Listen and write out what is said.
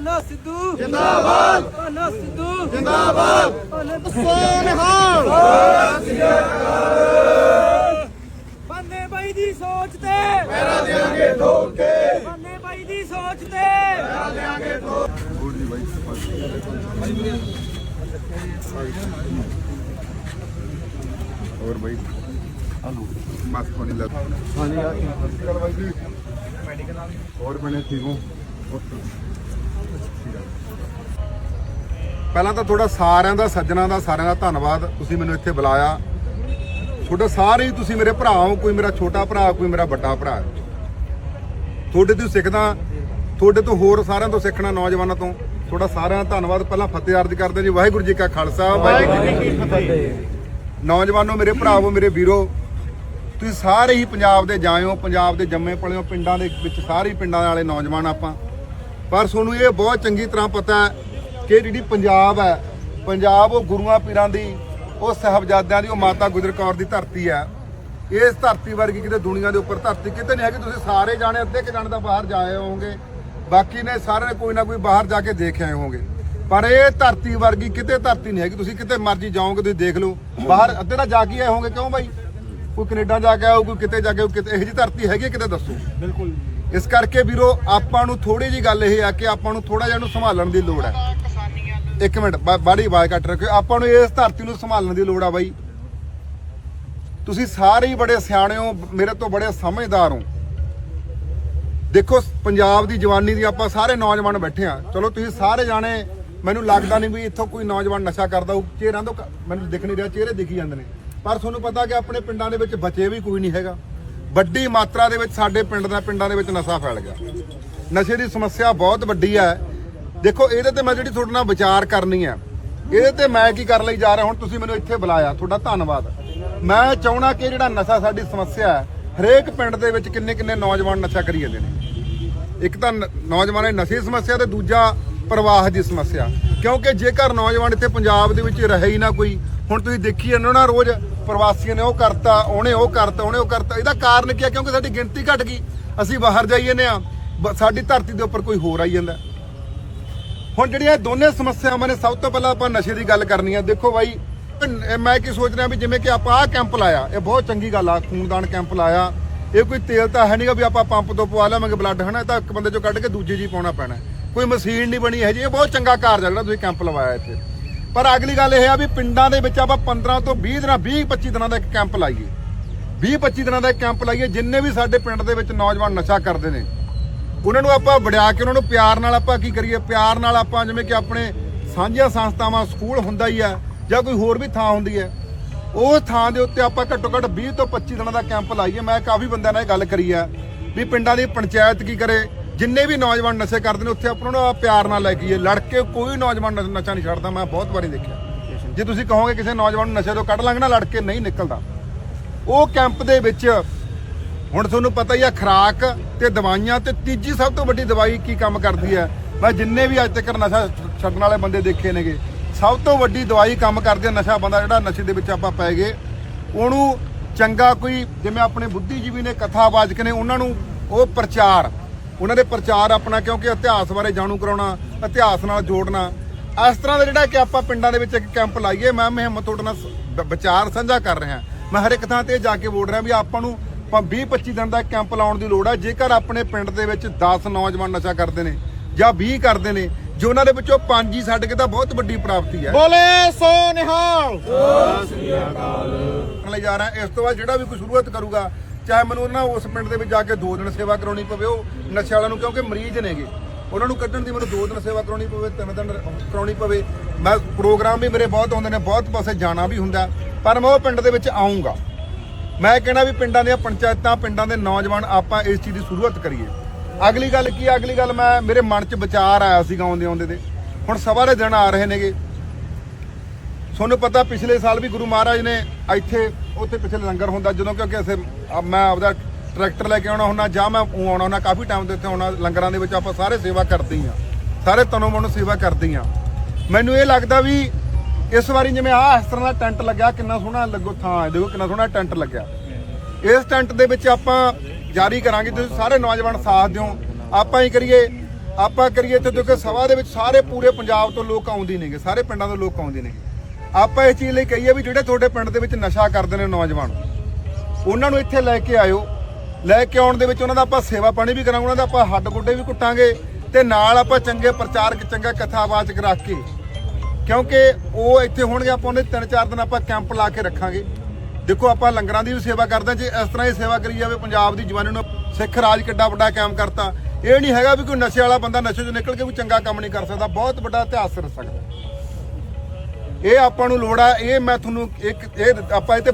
ਭਾਨਾ ਸਿੱਧੂ। ਜਿੰਦਾਬਾਦ। ਭਾਨਾ ਸਿੱਧੂ। ਜਿੰਦਾਬਾਦ। ਬੰਨੇ ਬਾਈ ਦੀ ਸੋਚ ਤੇ। ਮੇਰਾ ਦੇਾਂਗੇ ਠੋਕ ਕੇ। ਬੰਨੇ ਬਾਈ ਦੀ ਸੋਚ ਤੇ। ਹੋਰ ਬਾਈ। ਹਲੋ। ਬਸ ਪਾਣੀ ਲੱਗ ਹਾਂਜੀ ਆ ਚਲ ਬਾਈ ਜੀ ਹੋਰ ਬਣੇ ਠੀਕ ਹੋ? ਪਹਿਲਾਂ ਤਾਂ ਤੁਹਾਡਾ ਸਾਰਿਆਂ ਦਾ, ਸੱਜਣਾ ਦਾ, ਸਾਰਿਆਂ ਦਾ ਧੰਨਵਾਦ। ਤੁਸੀਂ ਮੈਨੂੰ ਇੱਥੇ ਬੁਲਾਇਆ। ਤੁਹਾਡਾ ਸਾਰੇ ਹੀ ਤੁਸੀਂ ਮੇਰੇ ਭਰਾ ਹੋ, ਕੋਈ ਮੇਰਾ ਛੋਟਾ ਭਰਾ, ਕੋਈ ਮੇਰਾ ਵੱਡਾ ਭਰਾ। ਤੁਹਾਡੇ ਤੋਂ ਸਿੱਖਦਾ, ਤੁਹਾਡੇ ਤੋਂ ਹੋਰ ਸਾਰਿਆਂ ਤੋਂ ਸਿੱਖਣਾ ਨੌਜਵਾਨਾਂ ਤੋਂ। ਤੁਹਾਡਾ ਸਾਰਿਆਂ ਦਾ ਧੰਨਵਾਦ। ਪਹਿਲਾਂ ਫਤਿਹ ਅਰਜ਼ ਕਰਦੇ ਜੀ। ਵਾਹਿਗੁਰੂ ਜੀ ਕਾ ਖਾਲਸਾ, ਵਾਹਿਗੁਰੂ ਜੀ ਕੀ ਫਤਿਹ। ਨੌਜਵਾਨੋ, ਮੇਰੇ ਭਰਾਵੋ, ਮੇਰੇ ਵੀਰੋ, ਤੁਸੀਂ ਸਾਰੇ ਹੀ ਪੰਜਾਬ ਦੇ ਜਾਇਓ, ਪੰਜਾਬ ਦੇ ਜੰਮੇ ਪਲਿਓ, ਪਿੰਡਾਂ ਦੇ ਵਿੱਚ ਸਾਰੇ ਹੀ ਪਿੰਡਾਂ ਵਾਲੇ ਨੌਜਵਾਨ ਆਪਾਂ। ਪਰ ਤੁਹਾਨੂੰ ਇਹ ਬਹੁਤ ਚੰਗੀ ਤਰ੍ਹਾਂ ਪਤਾ ਹੈ ਕਿ ਜਿਹੜੀ ਪੰਜਾਬ ਹੈ ਪੰਜਾਬ ਉਹ ਗੁਰੂਆਂ ਪੀਰਾਂ ਦੀ ਉਹ ਸਾਹਿਬਜ਼ਾਦਿਆਂ ਦੀ ਉਹ ਮਾਤਾ ਗੁਜਰ ਕੌਰ ਦੀ ਧਰਤੀ ਹੈ। ਇਸ ਧਰਤੀ ਵਰਗੀ ਕਿਤੇ ਦੁਨੀਆ ਦੇ ਉੱਪਰ ਧਰਤੀ ਕਿਤੇ ਨਹੀਂ ਹੈ ਕਿ ਤੁਸੀਂ ਸਾਰੇ ਜਾਣੇ ਅੱਧੇ ਕਿ ਜਾਣੇ ਤਾਂ ਬਾਹਰ ਜਾ ਆਏ ਹੋਵੋਗੇ। ਬਾਕੀ ਨੇ ਸਾਰੇ ਨੇ ਕੋਈ ਨਾ ਕੋਈ ਬਾਹਰ ਜਾ ਕੇ ਦੇਖ ਆਏ ਹੋਵੋਗੇ। ਪਰ ਇਹ ਧਰਤੀ ਵਰਗੀ ਕਿਤੇ ਧਰਤੀ ਨਹੀਂ ਹੈਗੀ ਤੁਸੀਂ ਕਿਤੇ ਮਰਜ਼ੀ ਜਾਓਗੇ ਤੁਸੀਂ ਦੇਖ ਲਓ। ਬਾਹਰ ਅੱਧੇ ਤਾਂ ਜਾ ਕੇ ਆਏ ਹੋਵੋਗੇ ਕਿਉਂ ਬਾਈ? ਕੋਈ ਕੈਨੇਡਾ ਜਾ ਕੇ ਆਓ ਕੋਈ ਕਿਤੇ ਜਾ ਕੇ ਆਓ, ਕਿਤੇ ਇਹੋ ਜਿਹੀ ਧਰਤੀ ਹੈਗੀ ਕਿਤੇ ਦੱਸੋ। ਬਿਲਕੁਲ ਇਸ ਕਰਕੇ ਵੀਰੋ, ਆਪਾਂ ਨੂੰ ਥੋੜੀ ਜੀ ਗੱਲ ਇਹ ਆ ਕਿ ਆਪਾਂ ਨੂੰ ਥੋੜਾ ਜਿਹਾ ਇਹਨੂੰ ਸੰਭਾਲਣ ਦੀ ਲੋੜ ਹੈ। ਇੱਕ ਮਿੰਟ, ਬਾ- ਬਾੜੀ ਆਵਾਜ਼ ਕੱਟ ਰੱਖਿਓ। ਆਪਾਂ ਨੂੰ ਇਸ ਧਰਤੀ ਨੂੰ ਸੰਭਾਲਣ ਦੀ ਲੋੜ ਆ ਬਾਈ। ਤੁਸੀਂ ਸਾਰੇ ਹੀ ਬੜੇ ਸਿਆਣੇ ਹੋ, ਮੇਰੇ ਤੋਂ ਬੜੇ ਸਮਝਦਾਰ ਹੋ। ਦੇਖੋ, ਪੰਜਾਬ ਦੀ ਜਵਾਨੀ ਦੀ ਆਪਾਂ ਸਾਰੇ ਨੌਜਵਾਨ ਬੈਠੇ ਆ। ਚਲੋ, ਤੁਸੀਂ ਸਾਰੇ ਜਾਣੇ, ਮੈਨੂੰ ਲੱਗਦਾ ਨਹੀਂ ਵੀ ਇੱਥੋਂ ਕੋਈ ਨੌਜਵਾਨ ਨਸ਼ਾ ਕਰਦਾ ਉਹ ਚਿਹਰਿਆਂ ਤੋਂ ਮੈਨੂੰ ਦਿਖ ਨਹੀਂ ਰਿਹਾ, ਚਿਹਰੇ ਦਿਖੀ ਜਾਂਦੇ ਨੇ। ਪਰ ਤੁਹਾਨੂੰ ਪਤਾ ਕਿ ਆਪਣੇ ਪਿੰਡਾਂ ਦੇ ਵਿੱਚ ਬਚੇ ਵੀ ਕੋਈ ਨਹੀਂ ਹੈਗਾ। ਵੱਡੀ ਮਾਤਰਾ ਦੇ ਵਿੱਚ ਸਾਡੇ ਪਿੰਡ ਦਾ ਪਿੰਡਾਂ ਦੇ ਵਿੱਚ ਨਸ਼ਾ ਫੈਲ ਗਿਆ। ਨਸ਼ੇ ਦੀ ਸਮੱਸਿਆ ਬਹੁਤ ਵੱਡੀ ਹੈ। ਦੇਖੋ, ਇਹਦੇ ਤੇ ਮੈਂ ਜਿਹੜੀ ਤੁਹਾਡੇ ਨਾਲ ਵਿਚਾਰ ਕਰਨੀ ਹੈ, ਇਹਦੇ ਤੇ ਮੈਂ ਕੀ ਕਰਨ ਲਈ ਜਾ ਰਿਹਾ ਹੁਣ ਤੁਸੀਂ ਮੈਨੂੰ ਇੱਥੇ ਬੁਲਾਇਆ। ਤੁਹਾਡਾ ਧੰਨਵਾਦ। ਮੈਂ ਚਾਹਣਾ ਕਿ ਜਿਹੜਾ ਨਸ਼ਾ ਸਾਡੀ ਸਮੱਸਿਆ ਹੈ, ਹਰੇਕ ਪਿੰਡ ਦੇ ਵਿੱਚ ਕਿੰਨੇ ਕਿੰਨੇ ਨੌਜਵਾਨ ਨਸ਼ਾ ਕਰੀ ਜਾਂਦੇ ਨੇ। ਇੱਕ ਤਾਂ ਨ- ਨੌਜਵਾਨਾਂ ਦੀ ਨਸ਼ੇ ਦੀ ਸਮੱਸਿਆ ਤੇ ਦੂਜਾ ਪ੍ਰਵਾਹ ਦੀ ਸਮੱਸਿਆ। ਕਿਉਂਕਿ ਜੇਕਰ ਨੌਜਵਾਨ ਇੱਥੇ ਪੰਜਾਬ ਦੇ ਵਿੱਚ ਰਹੇ ਹੀ ਨਾ ਕੋਈ ਹੁਣ ਤੁਸੀਂ ਦੇਖੀ ਜਾਂਦੇ ਨਾ, ਰੋਜ਼ ਪ੍ਰਵਾਸੀਆਂ ਨੇ ਉਹ ਕਰਤਾ, ਉਹਨੇ ਉਹ ਕਰਤਾ, ਉਹਨੇ ਉਹ ਕਰਤਾ। ਇਹਦਾ ਕਾਰਨ ਕੀ ਹੈ ਕਿਉਂਕਿ ਸਾਡੀ ਗਿਣਤੀ ਘਟ ਗਈ। ਅਸੀਂ ਬਾਹਰ ਜਾਈ ਜਾਂਦੇ ਆ ਸਾਡੀ ਧਰਤੀ ਦੇ ਉੱਪਰ ਕੋਈ ਹੋਰ ਆਈ ਜਾਂਦਾ। ਹੁਣ ਜਿਹੜੀਆਂ ਦੋਨੇ ਸਮੱਸਿਆਵਾਂ ਨੇ, ਸਭ ਤੋਂ ਪਹਿਲਾਂ ਆਪਾਂ ਨਸ਼ੇ ਦੀ ਗੱਲ ਕਰਨੀ ਆ। ਦੇਖੋ ਬਾਈ ਮੈਂ ਕੀ ਸੋਚ ਰਿਹਾ ਵੀ ਜਿਵੇਂ ਕਿ ਆਪਾਂ ਆਹ ਕੈਂਪ ਲਾਇਆ, ਇਹ ਬਹੁਤ ਚੰਗੀ ਗੱਲ ਆ, ਖੂਨਦਾਨ ਕੈਂਪ ਲਾਇਆ। ਇਹ ਕੋਈ ਤੇਲ ਤਾਂ ਹੈ ਨਹੀਂਗਾ ਵੀ ਆਪਾਂ ਪੰਪ ਤੋਂ ਪਵਾ ਲਵਾਂਗੇ ਬਲੱਡ, ਹਨਾ? ਇਹ ਤਾਂ ਇੱਕ ਬੰਦੇ ਚੋਂ ਕੱਢ ਕੇ ਦੂਜੇ ਜੀ ਪਾਉਣਾ ਪੈਣਾ। ਕੋਈ ਮਸ਼ੀਨ ਨਹੀਂ ਬਣੀ ਹੈ ਜੀ ਇਹ ਬਹੁਤ ਚੰਗਾ ਕਾਰਜ ਆ ਜਿਹੜਾ ਤੁਸੀਂ ਕੈਂਪ ਲਵਾਇਆ ਇੱਥੇ। ਪਰ ਅਗਲੀ ਗੱਲ ਇਹ ਆ ਵੀ ਪਿੰਡਾਂ ਦੇ ਵਿੱਚ ਆਪਾਂ 15 ਤੋਂ 20 ਦਿਨਾਂ 20 25 ਦਿਨਾਂ ਦਾ ਇੱਕ ਕੈਂਪ ਲਾਈਏ। 20 25 ਦਿਨਾਂ ਦਾ ਇੱਕ ਕੈਂਪ ਲਾਈਏ, ਜਿੰਨੇ ਵੀ ਸਾਡੇ ਪਿੰਡ ਦੇ ਵਿੱਚ ਨੌਜਵਾਨ ਨਸ਼ਾ ਕਰਦੇ ਨੇ। ਉਹਨਾਂ ਨੂੰ ਆਪਾਂ ਵੜਿਆ ਕੇ ਉਹਨਾਂ ਨੂੰ ਪਿਆਰ ਨਾਲ ਆਪਾਂ ਕੀ ਕਰੀਏ? ਪਿਆਰ ਨਾਲ ਆਪਾਂ ਜਿਵੇਂ ਕਿ ਆਪਣੇ ਸਾਂਝੀਆਂ ਸੰਸਥਾਵਾਂ, ਸਕੂਲ ਹੁੰਦਾ ਹੀ ਆ, ਜਾਂ ਕੋਈ ਹੋਰ ਵੀ ਥਾਂ ਹੁੰਦੀ ਹੈ। ਉਸ ਥਾਂ ਦੇ ਉੱਤੇ ਆਪਾਂ ਘੱਟੋ ਘੱਟ 20 ਤੋਂ 25 ਦਿਨਾਂ ਦਾ ਕੈਂਪ ਲਾਈਏ। ਮੈਂ ਕਾਫੀ ਬੰਦਿਆਂ ਨਾਲ ਇਹ ਗੱਲ ਕਰੀ ਆ ਵੀ ਪਿੰਡਾਂ ਦੀ ਪੰਚਾਇਤ ਕੀ ਕਰੇ? ਜਿੰਨੇ ਵੀ ਨੌਜਵਾਨ ਨਸ਼ੇ ਕਰਦੇ ਨੇ, ਉੱਥੇ ਆਪਾਂ ਨੂੰ ਪਿਆਰ ਨਾਲ ਲੈ ਕੇ ਲੜ ਕੇ ਕੋਈ ਨੌਜਵਾਨ ਨਸ਼- ਨਸ਼ਾ ਨਹੀਂ ਛੱਡਦਾ, ਮੈਂ ਬਹੁਤ ਵਾਰੀ ਦੇਖਿਆ। ਜੇ ਤੁਸੀਂ ਕਹੋਗੇ ਕਿਸੇ ਨੌਜਵਾਨ ਨੂੰ ਨਸ਼ੇ ਤੋਂ ਕੱਢ ਲਾਂਗੇ ਨਾ ਲੜ ਕੇ ਨਹੀਂ ਨਿਕਲਦਾ। ਉਹ ਕੈਂਪ ਦੇ ਵਿੱਚ, ਹੁਣ ਤੁਹਾਨੂੰ ਪਤਾ ਹੀ ਆ, ਖਰਾਕ ਤੇ ਦਵਾਈਆਂ ਤੇ ਤੀਜੀ ਸਭ ਤੋਂ ਵੱਡੀ ਦਵਾਈ ਕੀ ਕੰਮ ਕਰਦੀ ਹੈ? ਮੈਂ ਜਿੰਨੇ ਵੀ ਅੱਜ ਤੱਕ ਨਸ਼ਾ ਛੱਡਣ ਵਾਲੇ ਬੰਦੇ ਦੇਖੇ ਨੇਗੇ, ਸਭ ਤੋਂ ਵੱਡੀ ਦਵਾਈ ਕੰਮ ਕਰਦੀ ਹੈ ਨਸ਼ਾ ਬੰਦਾ ਜਿਹੜਾ ਨਸ਼ੇ ਦੇ ਵਿੱਚ ਆਪਾਂ ਪੈ ਗਏ। ਉਹਨੂੰ ਚੰਗਾ ਕੋਈ, ਜਿਵੇਂ ਆਪਣੇ ਬੁੱਧੀਜੀਵੀ ਨੇ ਕਥਾਵਾਚਕ ਨੇ, ਉਹਨਾਂ ਨੂੰ ਉਹ ਪ੍ਰਚਾਰ ਉਹਨਾਂ ਦੇ ਪ੍ਰਚਾਰ ਆਪਣਾ ਕਿਉਂਕਿ ਇਤਿਹਾਸ ਬਾਰੇ ਜਾਣੂ ਕਰਾਉਣਾ ਇਤਿਹਾਸ ਨਾਲ ਜੋੜਨਾ। ਇਸ ਤਰ੍ਹਾਂ ਦਾ ਜਿਹੜਾ ਕਿ ਆਪਾਂ ਪਿੰਡਾਂ ਦੇ ਵਿੱਚ ਇੱਕ ਕੈਂਪ ਲਾਈਏ ਮੈਂ ਮੁਹਿੰਮ ਤੁਹਾਡੇ ਨਾਲ ਵਿਚਾਰ ਸਾਂਝਾ ਕਰ ਰਿਹਾ। ਮੈਂ ਹਰ ਇੱਕ ਥਾਂ ਤੇ ਜਾ ਕੇ ਬੋਲ ਰਿਹਾ ਵੀ ਆਪਾਂ ਨੂੰ 20 25 ਦਿਨ ਦਾ ਕੈਂਪ ਲਾਉਣ ਦੀ ਲੋੜ ਹੈ ਜੇਕਰ ਆਪਣੇ ਪਿੰਡ ਦੇ ਵਿੱਚ 10 ਨੌਜਵਾਨ ਨਸ਼ਾ ਕਰਦੇ ਨੇ ਜਾਂ 20 ਕਰਦੇ ਨੇ ਜੇ ਉਹਨਾਂ ਦੇ ਵਿੱਚੋਂ 5 ਹੀ ਛੱਡ ਕੇ ਤਾਂ ਬਹੁਤ ਵੱਡੀ ਪ੍ਰਾਪਤੀ ਹੈ। ਬੋਲੇ ਸੋ ਨਿਹਾਲ। ਕਰਨ ਲਈ ਜਾ ਰਿਹਾ ਇਸ ਤੋਂ ਬਾਅਦ ਜਿਹੜਾ ਵੀ ਕੋਈ ਸ਼ੁਰੂਆਤ ਕਰੂਗਾ ਚਾਹੇ ਮੈਨੂੰ ਨਾ ਉਸ ਪਿੰਡ ਦੇ ਵਿੱਚ ਜਾ ਕੇ ਦੋ ਦਿਨ ਸੇਵਾ ਕਰਾਉਣੀ ਪਵੇ, ਉਹ ਨਸ਼ੇ ਵਾਲਿਆਂ ਨੂੰ ਕਿਉਂਕਿ ਮਰੀਜ਼ ਨੇਗੇ। ਉਹਨਾਂ ਨੂੰ ਕੱਢਣ ਦੀ ਮੈਨੂੰ ਦੋ ਦਿਨ ਸੇਵਾ ਕਰਾਉਣੀ ਪਵੇ, ਤਿੰਨ ਦਿਨ ਕਰਾਉਣੀ ਪਵੇ। ਮੈਂ ਪ੍ਰੋਗਰਾਮ ਵੀ ਮੇਰੇ ਬਹੁਤ ਆਉਂਦੇ ਨੇ, ਬਹੁਤ ਪਾਸੇ ਜਾਣਾ ਵੀ ਹੁੰਦਾ, ਪਰ ਮੈਂ ਉਹ ਪਿੰਡ ਦੇ ਵਿੱਚ ਆਉਂਗਾ ਮੈਂ ਕਹਿਣਾ ਵੀ ਪਿੰਡਾਂ ਦੀਆਂ ਪੰਚਾਇਤਾਂ, ਪਿੰਡਾਂ ਦੇ ਨੌਜਵਾਨ, ਆਪਾਂ ਇਸ ਚੀਜ਼ ਦੀ ਸ਼ੁਰੂਆਤ ਕਰੀਏ। ਅਗਲੀ ਗੱਲ ਕੀ ਹੈ ਅਗਲੀ ਗੱਲ ਮੈਂ, ਮੇਰੇ ਮਨ 'ਚ ਵਿਚਾਰ ਆਇਆ ਸੀਗਾ ਆਉਂਦੇ ਆਉਂਦੇ ਦੇ। ਹੁਣ ਸਵਾ ਦੇ ਦਿਨ ਆ ਰਹੇ ਨੇਗੇ। ਤੁਹਾਨੂੰ ਪਤਾ ਪਿਛਲੇ ਸਾਲ ਵੀ ਗੁਰੂ ਮਹਾਰਾਜ ਨੇ ਇੱਥੇ ਉੱਥੇ ਪਿਛਲੇ ਲੰਗਰ ਹੁੰਦਾ ਜਦੋਂ ਕਿਉਂਕਿ ਅਸੀਂ ਮੈਂ ਆਪਦਾ ਟਰੈਕਟਰ ਲੈ ਕੇ ਆਉਣਾ ਹੁੰਦਾ ਜਾਂ ਮੈਂ ਉਹ ਆਉਣਾ ਹੁੰਦਾ, ਕਾਫੀ ਟਾਈਮ ਦੇ ਇੱਥੇ ਆਉਣਾ, ਲੰਗਰਾਂ ਦੇ ਵਿੱਚ ਆਪਾਂ ਸਾਰੇ ਸੇਵਾ ਕਰਦੀ ਹੀ। ਆ ਸਾਰੇ ਤਨੋਂ ਮਨੋਂ ਸੇਵਾ ਕਰਦੀ ਆ ਮੈਨੂੰ ਇਹ ਲੱਗਦਾ ਵੀ ਇਸ ਵਾਰੀ ਜਿਵੇਂ ਆਹ ਇਸ ਤਰ੍ਹਾਂ ਦਾ ਟੈਂਟ ਲੱਗਿਆ, ਕਿੰਨਾ ਸੋਹਣਾ ਲੱਗੋ ਥਾਂ ਹੈ, ਦੇਖੋ ਕਿੰਨਾ ਸੋਹਣਾ ਟੈਂਟ ਲੱਗਿਆ। ਇਸ ਟੈਂਟ ਦੇ ਵਿੱਚ ਆਪਾਂ ਜਾਰੀ ਕਰਾਂਗੇ, ਤੁਸੀਂ ਸਾਰੇ ਨੌਜਵਾਨ ਸਾਥ ਦਿਓ। ਆਪਾਂ ਹੀ ਕਰੀਏ, ਆਪਾਂ ਕਰੀਏ ਤੇ ਕਿਉਂਕਿ ਸਭਾ ਦੇ ਵਿੱਚ ਸਾਰੇ ਪੂਰੇ ਪੰਜਾਬ ਤੋਂ ਲੋਕ ਆਉਂਦੇ ਨੇਗੇ, ਸਾਰੇ ਪਿੰਡਾਂ ਤੋਂ ਲੋਕ ਆਉਂਦੇ ਨੇਗੇ। ਆਪਾਂ ਇਸ ਚੀਜ਼ ਲਈ ਕਹੀਏ ਵੀ ਜਿਹੜੇ ਤੁਹਾਡੇ ਪਿੰਡ ਦੇ ਵਿੱਚ ਨਸ਼ਾ ਕਰਦੇ ਨੇ ਨੌਜਵਾਨ, ਉਹਨਾਂ ਨੂੰ ਇੱਥੇ ਲੈ ਕੇ ਆਇਓ। ਲੈ ਕੇ ਆਉਣ ਦੇ ਵਿੱਚ ਉਹਨਾਂ ਦਾ ਆਪਾਂ ਸੇਵਾ ਪਾਣੀ ਵੀ ਕਰਾਂਗੇ, ਉਹਨਾਂ ਦਾ ਆਪਾਂ ਹੱਡ ਗੋਡੇ ਵੀ ਕੁੱਟਾਂਗੇ ਤੇ ਨਾਲ ਆਪਾਂ ਚੰਗੇ ਪ੍ਰਚਾਰਕ ਚੰਗਾ ਕਥਾਵਾਚਕ ਰੱਖ ਕੇ, ਕਿਉਂਕਿ ਉਹ ਇੱਥੇ ਹੋਣਗੇ, ਆਪਾਂ ਉਹਨੇ ਤਿੰਨ ਚਾਰ ਦਿਨ ਆਪਾਂ ਕੈਂਪ ਲਾ ਕੇ ਰੱਖਾਂਗੇ। ਦੇਖੋ ਆਪਾਂ ਲੰਗਰਾਂ ਦੀ ਵੀ ਸੇਵਾ ਕਰਦੇ ਹਾਂ, ਜੇ ਇਸ ਤਰ੍ਹਾਂ ਹੀ ਸੇਵਾ ਕਰੀ ਜਾਵੇ ਪੰਜਾਬ ਦੀ ਜਵਾਨੀ ਨੂੰ, ਸਿੱਖ ਰਾਜ ਕਿੱਡਾ ਵੱਡਾ ਕਾਇਮ ਕਰਤਾ। ਇਹ ਨਹੀਂ ਹੈਗਾ ਵੀ ਕੋਈ ਨਸ਼ੇ ਵਾਲਾ ਬੰਦਾ ਨਸ਼ੇ ਚੋਂ ਨਿਕਲ ਕੇ ਕੋਈ ਚੰਗਾ ਕੰਮ ਨਹੀਂ ਕਰ ਸਕਦਾ, ਬਹੁਤ ਵੱਡਾ ਇਤਿਹਾਸ ਰਚ ਸਕਦਾ। ਇਹ ਆਪਾਂ ਨੂੰ ਲੋੜ ਆ ਇਹ ਮੈਂ ਤੁਹਾਨੂੰ ਇੱਕ ਇਹ ਆਪਾਂ ਇਹ ਤੇ